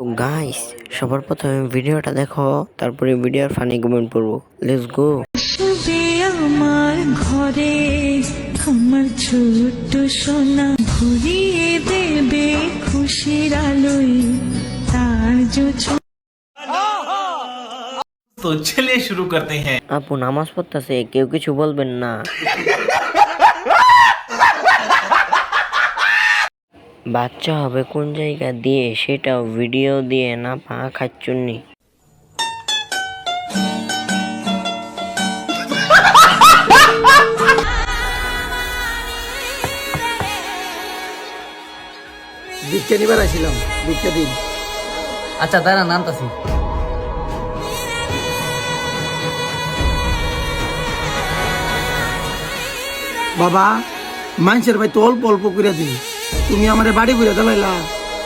তো গাইস সবার প্রথমে ভিডিওটা দেখো তারপরে ভিডিওর ফানি কমেন্ট করব লেটস গো আমার ঘরে আমার ছোট্ট সোনা ঘুরিয়ে দেবে খুশির আলোয় তার জো তো চলে শুরু করতে হ্যাঁ। আপু নামাজ পড়তেছে কেউ কিছু বলবেন না। বাচ্চা হবে কোন জায়গা দিয়ে সেটাও ভিডিও দিয়ে না পা খাচ্ছুন্নি ভিক্ষা নিবার আসছিলাম ভিক্ষা দিন। আচ্ছা দাঁড়া নামতাছি বাবা মানুষের ভাই তো অল্প অল্প করে দিই তুমি আমার বাড়ি ঘুরে দিলাইলা।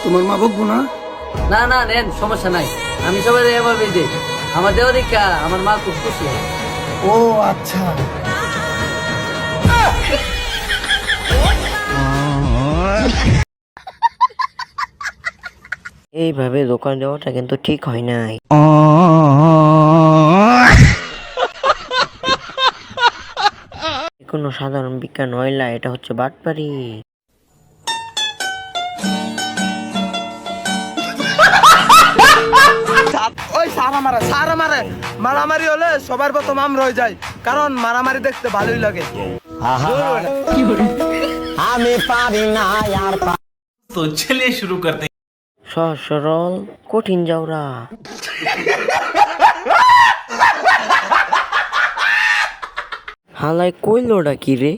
তোমার মা বকবো না? না না নেন সমস্যা নাই। আমি সবাই এভাবে দিই। আমার দেওয়া দীক্ষা আমার মা খুব খুশি। ও আচ্ছা। এইভাবে দোকান দেওয়াটা কিন্তু ঠিক হয় নাই। কোনো সাধারণ বিজ্ঞান নয়লা এটা হচ্ছে বাটপারি। বাবা মারা সারা মারে। মারামারি হলে সবার প্রথম আমরা যায় কারণ মারামারি দেখতে ভালোই লাগে। আমি পারি না আর তো শুরু করতে। সরল কঠিন যাওরা হালাই কইলোটা কি রে?